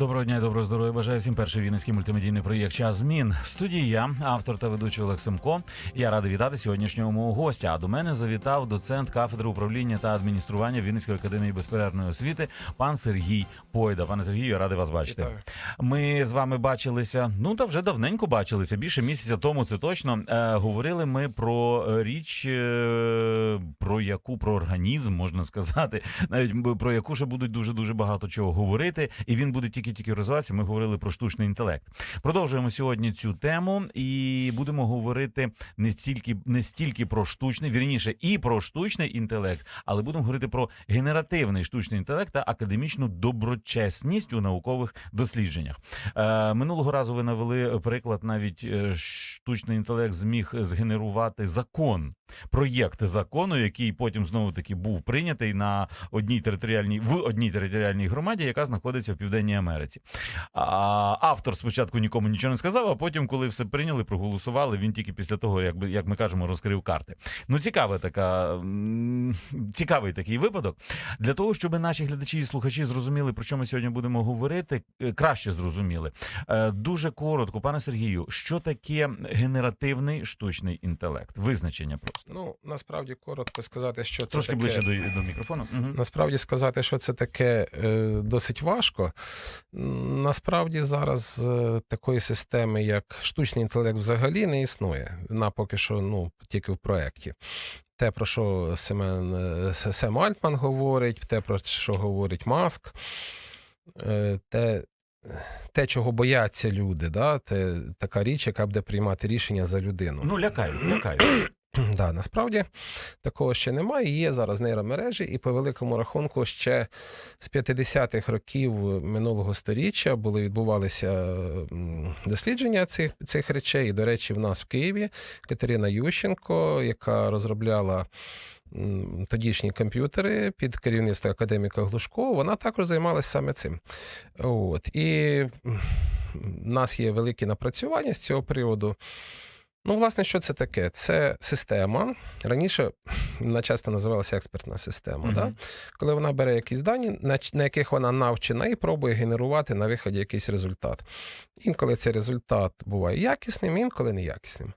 Доброго дня і доброго здоров'я. Бажаю всім перший вінницький мультимедійний проєкт Час змін. В студії я, автор та ведучий Олег Семко. Я радий вітати сьогоднішнього мого гостя. А до мене завітав доцент кафедри управління та адміністрування Вінницької академії безперервної освіти, пан Сергій Пойда. Пане Сергію, радий вас бачити. Вітаю. Ми з вами бачилися. Ну та вже давненько бачилися. Більше місяця тому це точно. Е, говорили ми про е, річ, е, про яку про організм можна сказати, навіть про яку ще будуть дуже дуже багато чого говорити, і він буде тільки тільки розвиватися. Ми говорили про штучний інтелект. Продовжуємо сьогодні цю тему і будемо говорити не стільки не стільки про штучний, вірніше, і про штучний інтелект, але будемо говорити про генеративний штучний інтелект та академічну доброчесність у наукових дослідженнях. Е, минулого разу ви навели приклад, навіть е, штучний інтелект зміг згенерувати закон, проєкт закону, який потім знову таки був прийнятий на одній територіальній в одній територіальній громаді, яка знаходиться в Південній Америці. А, автор спочатку нікому нічого не сказав, а потім, коли все прийняли, проголосували, він тільки після того, як, би- як ми кажемо, розкрив карти. Ну, цікава така, цікавий такий випадок. Для того, щоб наші глядачі і слухачі зрозуміли, про що ми сьогодні будемо говорити, е, краще зрозуміли. Е, Дуже коротко, пане Сергію, що таке генеративний штучний інтелект? Визначення просто. Ну, насправді коротко сказати, що це Трошки таке. ближче до, до мікрофону. Угу. Насправді сказати, що це таке е, досить важко. Насправді зараз е, такої системи, як штучний інтелект, взагалі не існує. Вона поки що ну, тільки в проєкті. Те, про що Семен е, Сем Альтман говорить, те, про що говорить Маск, те, те, чого бояться люди, да? те, така річ, яка буде приймати рішення за людину. Ну, лякають, лякають. Да, насправді такого ще немає. Є зараз нейромережі, і по великому рахунку ще з 50-х років минулого сторіччя були відбувалися дослідження цих, цих речей. І, до речі, в нас в Києві Катерина Ющенко, яка розробляла. Тодішні комп'ютери під керівництвом академіка Глушко, вона також займалася саме цим. От. І в нас є великі напрацювання з цього приводу. Ну, власне, що це таке? Це система. Раніше вона часто називалася експертна система. Мгм. Да? Коли вона бере якісь дані, на, яких вона навчена, і пробує генерувати на виході якийсь результат. Інколи цей результат буває якісним, інколи неякісним.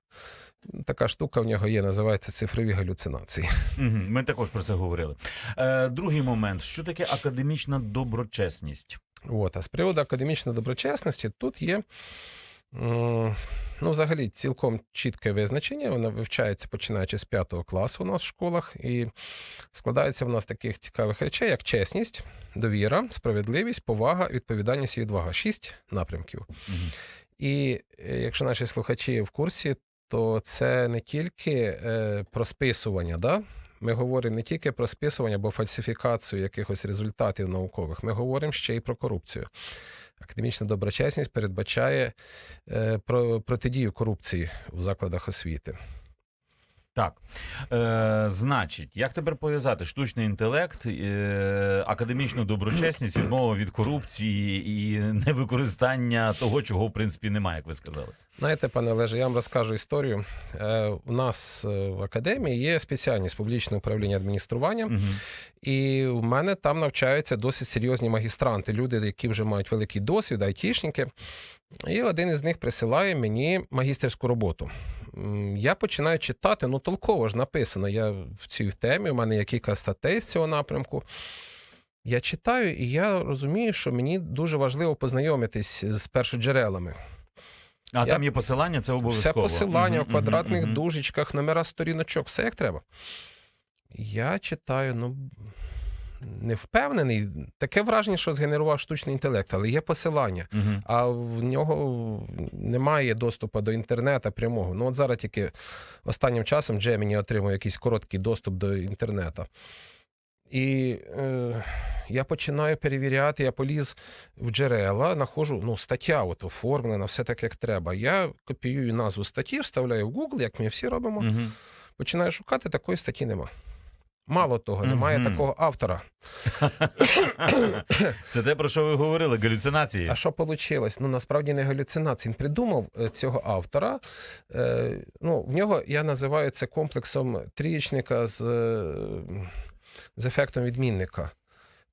Така штука в нього є, називається цифрові галюцинації. Мгм, Ми також про це говорили. Е, другий момент: що таке академічна доброчесність? От, а з приводу академічної доброчесності тут є. Ну, взагалі, цілком чітке визначення. Вона вивчається починаючи з п'ятого класу у нас в школах, і складається в нас таких цікавих речей, як чесність, довіра, справедливість, повага, відповідальність і відвага. Шість напрямків. І е, якщо наші слухачі в курсі, то це не тільки е, про списування, да? Ми говоримо не тільки про списування або фальсифікацію якихось результатів наукових, ми говоримо ще й про корупцію. Академічна доброчесність передбачає е, про протидію корупції в закладах освіти. Так. Е, значить, як тепер пов'язати штучний інтелект, е, академічну доброчесність, відмову від корупції і невикористання того, чого в принципі немає, як ви сказали. Знаєте, пане Олеже, я вам розкажу історію. Е, У нас е, в академії є спеціальність публічне управління адмініструванням. Угу. І в мене там навчаються досить серйозні магістранти, люди, які вже мають великий досвід, айтішники. І один із них присилає мені магістерську роботу. Я починаю читати, ну толково ж написано. Я в цій темі, у мене є кілька статей з цього напрямку. Я читаю, і я розумію, що мені дуже важливо познайомитись з першоджерелами. А Я- там є посилання, це Все посилання Мгм, в квадратних мгм. дужечках, номера сторіночок, все як треба. Я читаю, ну. Не впевнений. Таке враження, що згенерував штучний інтелект, але є посилання. Мгм. А в нього немає доступу до інтернету прямого. Ну, от зараз тільки останнім часом Gemini отримує якийсь короткий доступ до інтернету. І е, я починаю перевіряти, я поліз в джерела, знаходжу, ну, стаття от оформлена, все так, як треба. Я копіюю назву статті, вставляю в Google, як ми всі робимо. Мгм. Починаю шукати, такої статті нема. Мало того, немає Мгм. такого автора. Це те, про що ви говорили, галюцинації. А що вийшло? Ну насправді не галюцинації. Він придумав е, цього автора. Е, ну, в нього я називаю це комплексом трієчника з, е, з ефектом відмінника.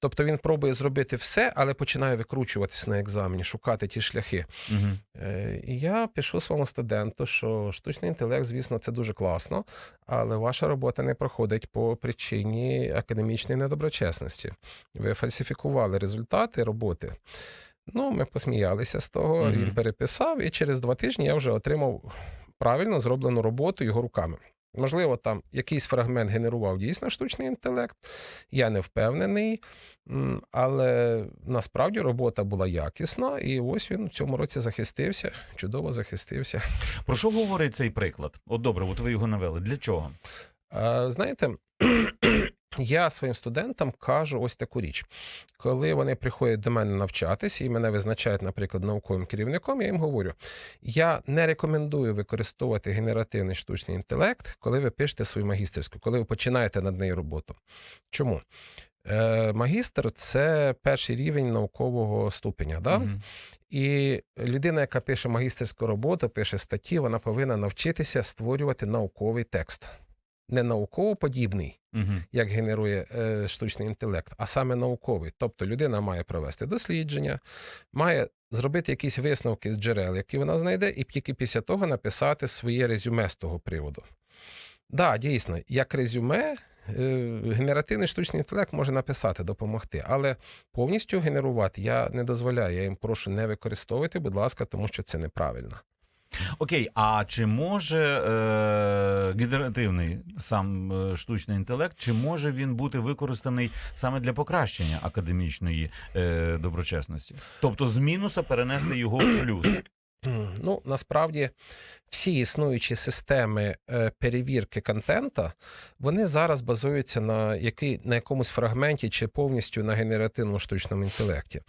Тобто він пробує зробити все, але починає викручуватися на екзамені, шукати ті шляхи. Угу. І я пишу своєму студенту, що штучний інтелект, звісно, це дуже класно, але ваша робота не проходить по причині академічної недоброчесності. Ви фальсифікували результати роботи. Ну, ми посміялися з того, Мгм. він переписав, і через два тижні я вже отримав правильно зроблену роботу його руками. Можливо, там якийсь фрагмент генерував дійсно штучний інтелект, я не впевнений, але насправді робота була якісна, і ось він в цьому році захистився, чудово захистився. Про що говорить цей приклад? От добре, от ви його навели. Для чого? Знаєте, я своїм студентам кажу ось таку річ. Коли вони приходять до мене навчатись і мене визначають, наприклад, науковим керівником, я їм говорю: я не рекомендую використовувати генеративний штучний інтелект, коли ви пишете свою магістерську, коли ви починаєте над нею роботу. Чому? Е, магістр це перший рівень наукового ступеня. Да? Мгм. І людина, яка пише магістерську роботу, пише статті, вона повинна навчитися створювати науковий текст. Не науково-подібний, Мгм. як генерує е, штучний інтелект, а саме науковий. Тобто людина має провести дослідження, має зробити якісь висновки з джерел, які вона знайде, і тільки після того написати своє резюме з того приводу. Так, да, дійсно, як резюме, е, генеративний штучний інтелект може написати, допомогти, але повністю генерувати я не дозволяю. Я їм прошу не використовувати, будь ласка, тому що це неправильно. Окей, а чи може е, генеративний сам е, штучний інтелект, чи може він бути використаний саме для покращення академічної е, доброчесності? Тобто з мінуса перенести його в плюс? Ну, насправді, всі існуючі системи е, перевірки контента, вони зараз базуються на, який, на якомусь фрагменті чи повністю на генеративному штучному інтелекті.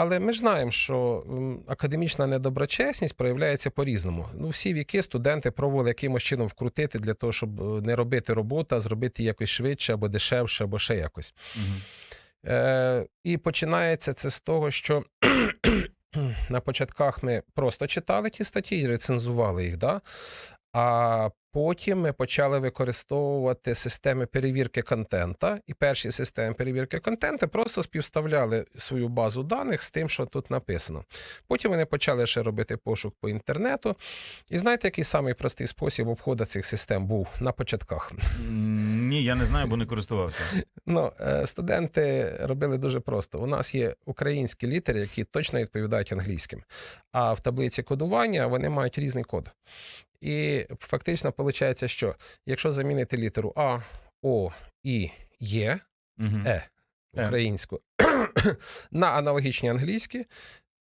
Але ми ж знаємо, що академічна недоброчесність проявляється по-різному. Ну, всі віки студенти пробували якимось чином вкрутити для того, щоб е, не робити роботу, а зробити якось швидше або дешевше, або ще якось. Мгм. Е, і починається це з того, що на початках ми просто читали ті статті і рецензували їх, да? А потім ми почали використовувати системи перевірки контента. І перші системи перевірки контенту просто співставляли свою базу даних з тим, що тут написано. Потім вони почали ще робити пошук по інтернету. І знаєте, який самий простий спосіб обходу цих систем був на початках? Ні, я не знаю, бо не користувався. Ну, е, студенти робили дуже просто. У нас є українські літери, які точно відповідають англійським. А в таблиці кодування вони мають різний код. І фактично виходить, що якщо замінити літеру А, О, І, Є, Е Е. українську на аналогічні англійські,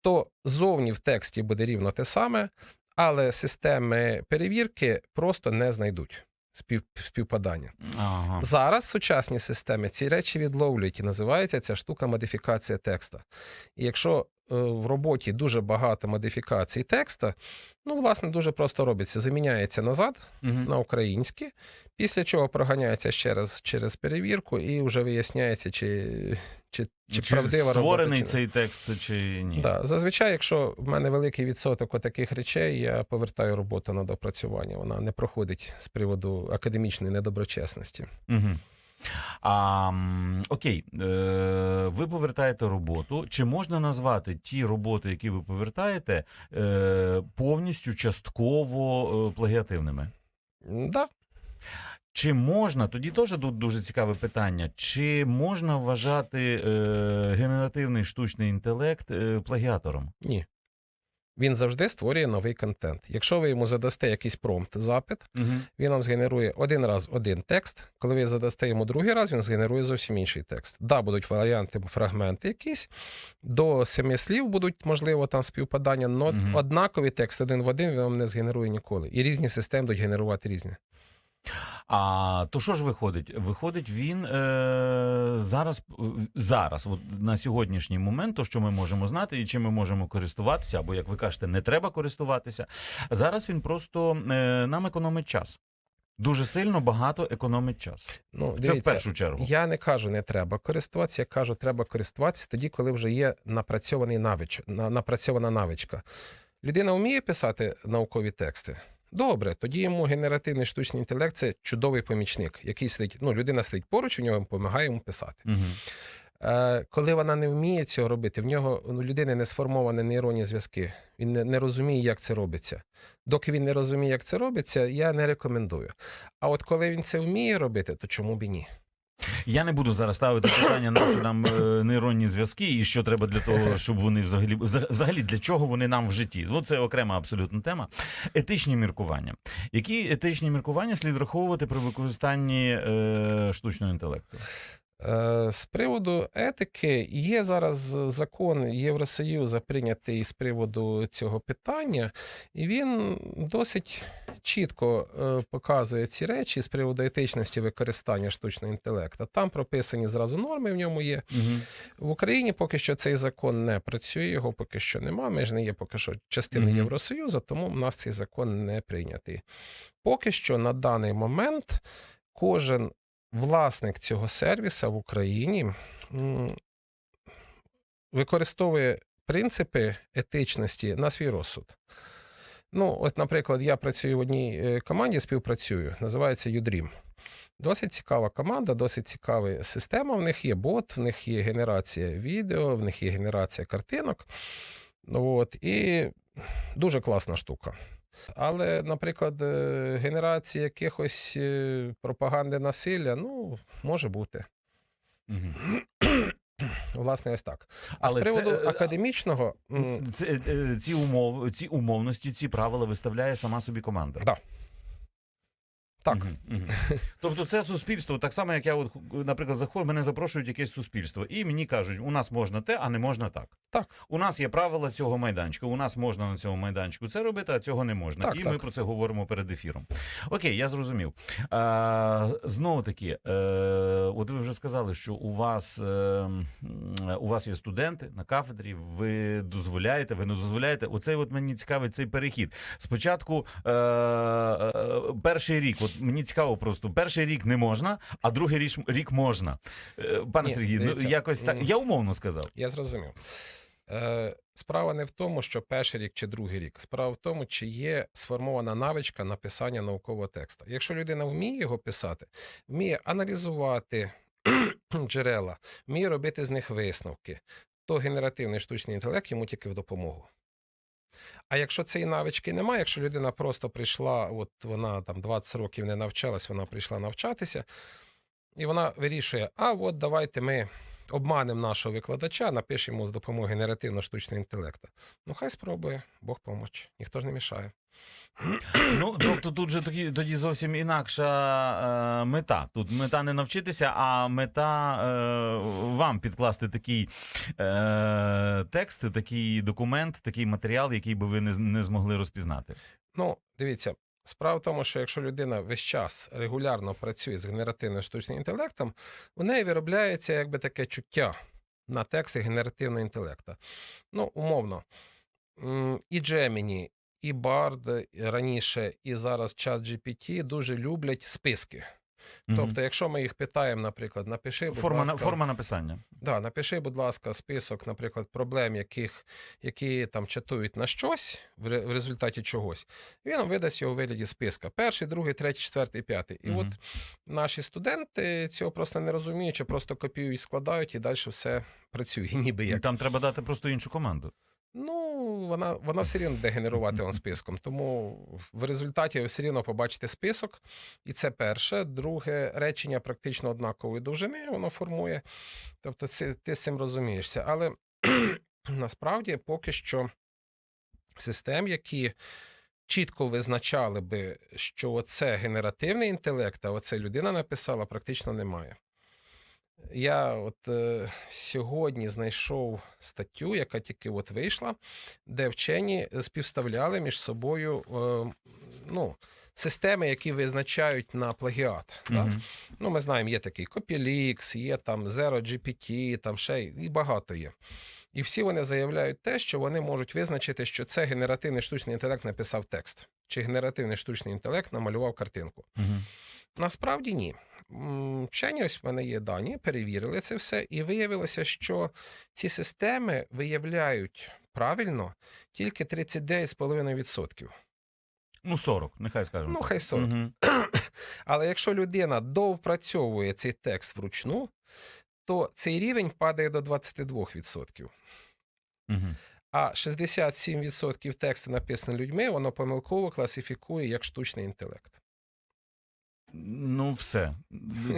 то зовні в тексті буде рівно те саме, але системи перевірки просто не знайдуть спів, співпадання. Ага. Зараз сучасні системи ці речі відловлюють і називається ця штука модифікація текста. І якщо в роботі дуже багато модифікацій текста, ну, власне, дуже просто робиться. Заміняється назад Мгм. на українське, після чого проганяється ще раз через перевірку, і вже виясняється, чи, чи, чи, Чи правдива створений робота. чи цей текст, чи ні? Да. Зазвичай, якщо в мене великий відсоток таких речей, я повертаю роботу на допрацювання. Вона не проходить з приводу академічної недоброчесності. Угу. А, окей, е, ви повертаєте роботу. Чи можна назвати ті роботи, які ви повертаєте, е, повністю частково е, плагіативними? Да, Чи можна, тоді теж тут дуже цікаве питання, чи можна вважати е, генеративний штучний інтелект е, плагіатором? Ні. Він завжди створює новий контент. Якщо ви йому задасте якийсь промпт, запит, Угу. він вам згенерує один раз один текст. Коли ви задасте йому другий раз, він згенерує зовсім інший текст. Да, будуть варіанти, фрагменти якісь. До семи слів будуть, можливо, там співпадання, але Мгм. однаковий текст один в один він вам не згенерує ніколи. І різні системи будуть генерувати різні. А то що ж виходить? Виходить, він е, зараз е, зараз, от на сьогоднішній момент, то що ми можемо знати і чим ми можемо користуватися, або як ви кажете, не треба користуватися. Зараз він просто е, нам економить час. Дуже сильно багато економить час. Ну, Це в першу чергу. Я не кажу, не треба користуватися. Я кажу, треба користуватися тоді, коли вже є напрацьований навич, на- напрацьована навичка. Людина вміє писати наукові тексти. Добре, тоді йому генеративний штучний інтелект це чудовий помічник, який сидить. Ну, людина сидить поруч, у нього допомагає йому писати. Угу. Е, коли вона не вміє цього робити, в нього у людини не сформовані нейронні зв'язки. Він не, не розуміє, як це робиться. Доки він не розуміє, як це робиться, я не рекомендую. А от коли він це вміє робити, то чому б і ні? Я не буду зараз ставити питання на що нам е, нейронні зв'язки і що треба для того, щоб вони взагалі взаг- взагалі для чого вони нам в житті. Ну це окрема абсолютно тема. Етичні міркування. Які етичні міркування слід враховувати при використанні е, штучного інтелекту? Е, З приводу етики є зараз закон Євросоюзу прийнятий з приводу цього питання, і він досить чітко е, показує ці речі з приводу етичності використання штучного інтелекту. Там прописані зразу норми в ньому є. Угу. В Україні поки що цей закон не працює, його поки що нема. Ми ж не є поки що частиною Мгм. Євросоюзу, тому в нас цей закон не прийнятий. Поки що на даний момент кожен власник цього сервіса в Україні використовує принципи етичності на свій розсуд. Ну, от, наприклад, я працюю в одній е, команді, співпрацюю, називається UDream. Досить цікава команда, досить цікава система. В них є бот, в них є генерація відео, в них є генерація картинок. От, і дуже класна штука. Але, наприклад, е, генерація якихось е, пропаганди насилля, ну, може бути. Угу. Власне, ось так. А Але з приводу це, е, академічного, Це, ці умов, ці умовності, ці правила виставляє сама собі команда. Да. Так. Мгм, мгм. Тобто це суспільство, так само, як я, от, наприклад, заходжу, мене запрошують якесь суспільство, і мені кажуть, у нас можна те, а не можна так. Так. У нас є правила цього майданчика. У нас можна на цьому майданчику це робити, а цього не можна. Так, і так. ми про це говоримо перед ефіром. Окей, я зрозумів. А, знову таки, е, от ви вже сказали, що у вас, е, у вас є студенти на кафедрі, ви дозволяєте, ви не дозволяєте. Оцей от мені цікавий цей перехід. Спочатку е, е, перший рік, от мені цікаво просто, перший рік не можна, а другий рік, рік можна. Е, Пане Ні, Сергій, ну дивіться, якось так. Я умовно сказав. Я зрозумів. Е, Справа не в тому, що перший рік чи другий рік. Справа в тому, чи є сформована навичка написання наукового тексту. Якщо людина вміє його писати, вміє аналізувати джерела, вміє робити з них висновки, то генеративний штучний інтелект йому тільки в допомогу. А якщо цієї навички немає, якщо людина просто прийшла, от вона там 20 років не навчалась, вона прийшла навчатися, і вона вирішує: а от давайте ми обманемо нашого викладача, напишемо з допомогою генеративно штучного інтелекту. Ну, хай спробує, Бог помочь, ніхто ж не мішає. Ну, тобто тут же тоді, тоді зовсім інакша е, мета. Тут мета не навчитися, а мета е, вам підкласти такий е, текст, такий документ, такий матеріал, який би ви не, не змогли розпізнати. Ну, дивіться, справа в тому, що якщо людина весь час регулярно працює з генеративним штучним інтелектом, у неї виробляється якби таке чуття на тексти генеративного інтелекту. Ну, умовно, і Gemini, і Bard раніше, і зараз ChatGPT дуже люблять списки. Тобто, якщо ми їх питаємо, наприклад, напиши, будь форма, ласка, форма написання. Да, напиши, будь ласка, список, наприклад, проблем, яких, які там чатують на щось в, в результаті чогось. Він видасть його у вигляді списка. Перший, другий, третій, четвертий, п'ятий. І Мгм. от наші студенти цього просто не розуміють, чи просто копіюють, складають, і далі все працює, ніби як. Там треба дати просто іншу команду. Ну, вона, вона все рівно буде генерувати вам списком. Тому в результаті ви все рівно побачите список. І це перше. Друге, речення практично однакової довжини воно формує. Тобто ти з цим розумієшся. Але насправді поки що систем, які чітко визначали би, що це генеративний інтелект, а оце людина написала, практично немає. Я от е, сьогодні знайшов статтю, яка тільки от вийшла, де вчені співставляли між собою е, ну, системи, які визначають на плагіат. Да? Мгм. Ну, ми знаємо, є такий Copylix, є там ZeroGPT, там ще і багато є. І всі вони заявляють те, що вони можуть визначити, що це генеративний штучний інтелект написав текст, чи генеративний штучний інтелект намалював картинку. Мгм. Насправді ні. Вчені, ось в мене є дані, перевірили це все, і виявилося, що ці системи виявляють правильно тільки 39,5%. Ну, 40, нехай скажемо. Ну, так. хай 40. Мгм. Але якщо людина довпрацьовує цей текст вручну, то цей рівень падає до 22%. Угу. А 67% тексту написано людьми, воно помилково класифікує як штучний інтелект. Ну, все.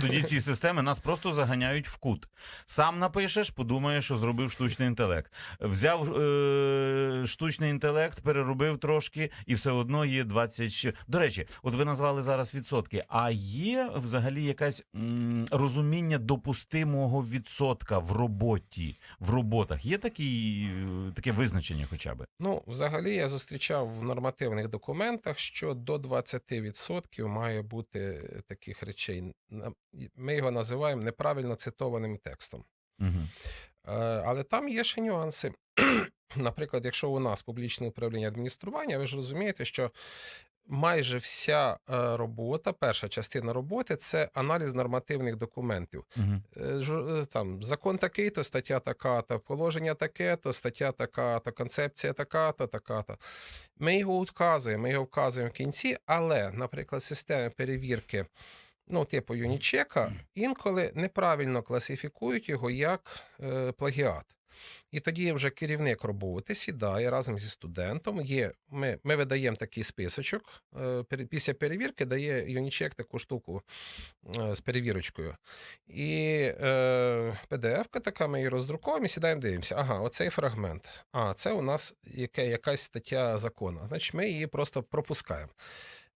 Тоді ці системи нас просто заганяють в кут. Сам напишеш, подумаєш, що зробив штучний інтелект. Взяв е- штучний інтелект, переробив трошки, і все одно є 20... До речі, от ви назвали зараз відсотки. А є взагалі якась м- розуміння допустимого відсотка в роботі, в роботах? Є такі, е, таке визначення хоча б? Ну, взагалі, я зустрічав в нормативних документах, що до 20% має бути таких речей. Ми його називаємо неправильно цитованим текстом. Угу. Е, Але там є ще нюанси. Наприклад, якщо у нас публічне управління адміністрування, ви ж розумієте, що майже вся е, робота, перша частина роботи це аналіз нормативних документів. Угу. Там закон такий, то стаття така, то положення таке, то стаття така, то концепція така, то така. то Ми його вказуємо, ми його вказуємо в кінці, але, наприклад, системи перевірки, ну, типу Юнічека, інколи неправильно класифікують його як е, плагіат. І тоді вже керівник роботи сідає разом зі студентом. Є, ми, ми видаємо такий списочок. е, Після перевірки дає Юнічек таку штуку е, з перевірочкою. І е, PDF-ка така, ми її роздруковуємо і сідаємо, дивимося. Ага, оцей фрагмент. А, це у нас яке, якась стаття закону. Значить, ми її просто пропускаємо.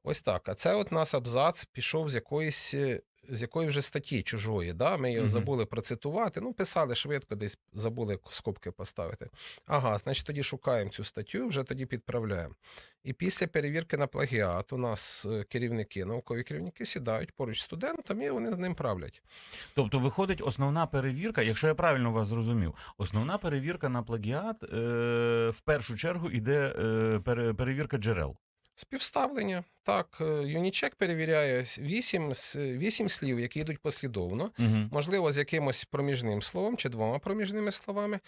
Ось так. А це от у нас абзац пішов з якоїсь. З якої вже статті чужої, да? ми її Мгм. забули процитувати. Ну, писали швидко, десь забули скобки поставити. Ага, значить, тоді шукаємо цю статтю, вже тоді підправляємо. І після перевірки на плагіат у нас е, керівники, наукові керівники сідають поруч з студентом, і вони з ним правлять. Тобто виходить основна перевірка, якщо я правильно вас зрозумів, основна перевірка на плагіат е, в першу чергу іде е, пере- перевірка джерел. Співставлення. Так, е, Юнічек перевіряє 8, 8 слів, які йдуть послідовно, Угу. можливо, з якимось проміжним словом чи двома проміжними словами.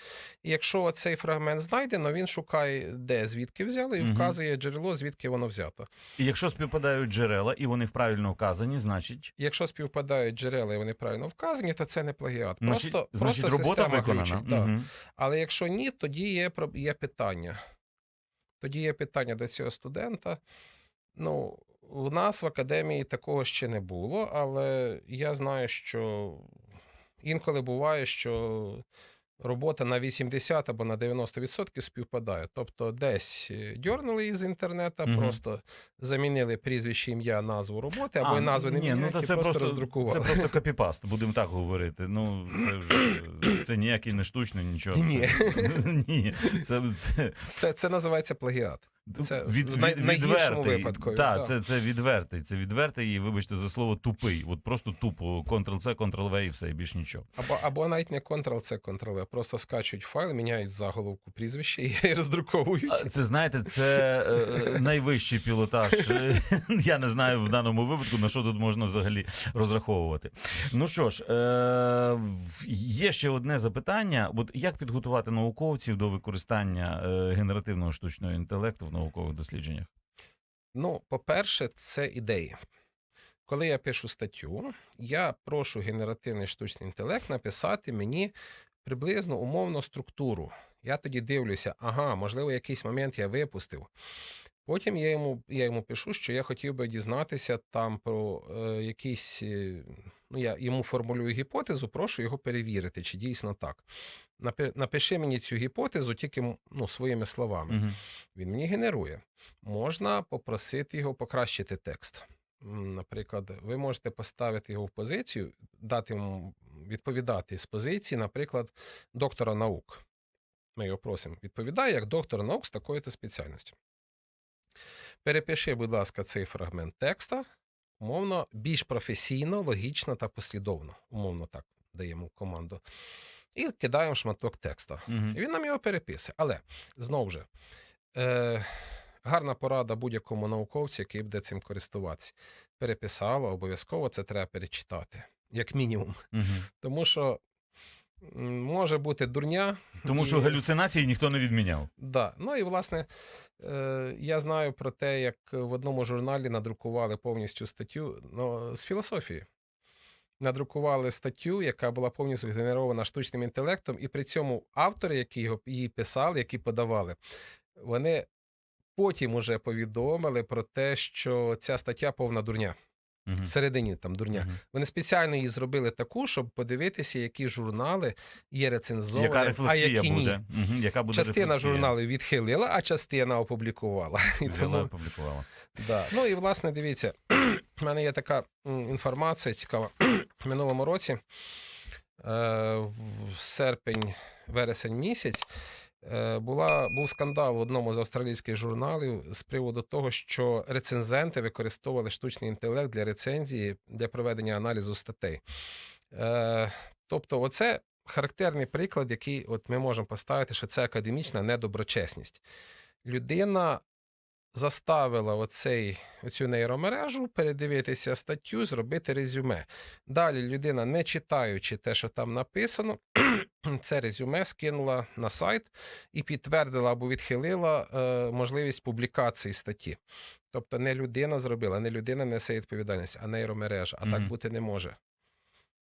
І якщо цей фрагмент знайдено, він шукає, де звідки взяли, і Мгм. вказує джерело, звідки воно взято. І якщо співпадають джерела і вони правильно вказані, значить, Якщо співпадають джерела і вони правильно вказані, то це не плагіат. значить, Просто, значить просто робота система виконана. так. Але якщо ні, тоді є, є питання. Тоді є питання до цього студента. Ну, у нас в академії такого ще не було, але я знаю, що інколи буває, що робота на 80 або на 90% співпадає. Тобто десь е, дьорнули її з інтернету, угу. просто замінили прізвище, ім'я, назву роботи, або А, назви не міняють, ну, міняють, і це просто, просто, роздрукували. це просто копіпаст, будемо так говорити. Ну, це вже це ніякий не штучний, нічого. Ні. Це, ні, це, це, Це, це називається плагіат. Це від, в най- від, найгіршому випадку, Так, так. це, це відвертий. Це відвертий, і вибачте за слово тупий. От просто тупо. Ctrl-C, Ctrl-V і все, і більш нічого. Або, або навіть не Ctrl-C, Ctrl-V, просто скачують файл, міняють заголовку прізвище і роздруковують. А, Це знаєте, це е, найвищий пілотаж. Я не знаю в даному випадку на що тут можна взагалі розраховувати. Ну що ж, е, є ще одне запитання: От як підготувати науковців до використання е, генеративного штучного інтелекту в наукових дослідженнях? Ну, по-перше, це ідеї. Коли я пишу статтю, я прошу генеративний штучний інтелект написати мені приблизно умовну структуру. Я тоді дивлюся, ага, можливо, якийсь момент я випустив. Потім я йому, я йому пишу, що я хотів би дізнатися там про е, якісь. е, Ну, я йому формулюю гіпотезу, прошу його перевірити, чи дійсно так. Напиши мені цю гіпотезу тільки ну, своїми словами. Угу. Він мені генерує. Можна попросити його покращити текст. Наприклад, ви можете поставити його в позицію, дати йому відповідати з позиції, наприклад, доктора наук. Ми його просимо. Відповідає як доктор наук з такої-то спеціальності. Перепиши, будь ласка, цей фрагмент текста, умовно, більш професійно, логічно та послідовно. Умовно так даємо команду. І кидаємо шматок текста. Угу. І він нам його переписує. Але знову ж, е, гарна порада будь-якому науковцю, який буде цим користуватися. Переписало, обов'язково це треба перечитати, як мінімум. Угу. Тому що може бути дурня. Тому що і- галюцинації ніхто не відміняв. Да. Ну і власне, е, я знаю про те, як в одному журналі надрукували повністю статтю ну, з філософії. надрукували статтю, яка була повністю генерована штучним інтелектом, і при цьому автори, які його її писали, які подавали, вони потім уже повідомили про те, що ця стаття повна дурня. Мгм. Всередині там дурня. Мгм. Вони спеціально її зробили таку, щоб подивитися, які журнали є рецензовані, Яка а рефлексія які ні. буде? Мгм. Яка буде Частина рефлексія? журналів відхилила, а частина опублікувала. І тому, опублікувала. да. Ну і власне дивіться, в мене є така інформація цікава. В минулому році, е, в серпень, вересень місяць, була, був скандал в одному з австралійських журналів з приводу того, що рецензенти використовували штучний інтелект для рецензії для проведення аналізу статей. Е, тобто, оце характерний приклад, який от ми можемо поставити, що це академічна недоброчесність. Людина заставила оцей, оцю нейромережу передивитися статтю, зробити резюме. Далі людина, не читаючи те, що там написано, це резюме скинула на сайт і підтвердила або відхилила е, можливість публікації статті. Тобто не людина зробила, не людина несе відповідальність, а нейромережа. А так бути не може.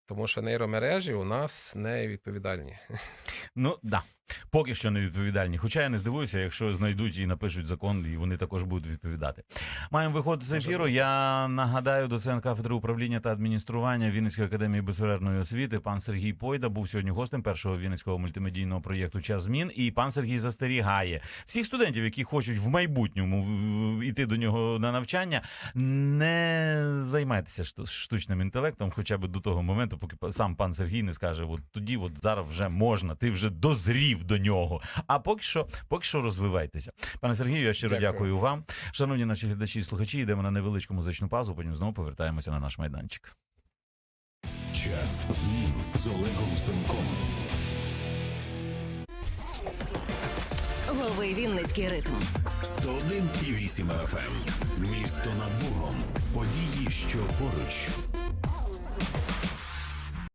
Тому що нейромережі у нас не відповідальні. Ну да. Поки що не відповідальні. Хоча я не здивуюся, якщо знайдуть і напишуть закон, і вони також будуть відповідати. Маємо виходити з ефіру. Я нагадаю, доцент кафедри управління та адміністрування Вінницької академії безперервної освіти, пан Сергій Пойда був сьогодні гостем першого вінницького мультимедійного проєкту Час змін. І пан Сергій застерігає всіх студентів, які хочуть в майбутньому йти до нього на навчання. Не займайтеся шту- штучним інтелектом, хоча б до того моменту, поки сам пан Сергій не скаже: от тоді, от зараз вже можна, ти вже дозрів до нього. А поки що, поки що розвивайтеся. Пане Сергію, я щиро дякую. Дякую. вам. Шановні наші глядачі і слухачі, йдемо на невеличку музичну паузу, потім знову повертаємося на наш майданчик. Час змін з Олегом Семком. Лови Вінницький ритм. 101,8 FM. Місто над Богом. Події, що поруч.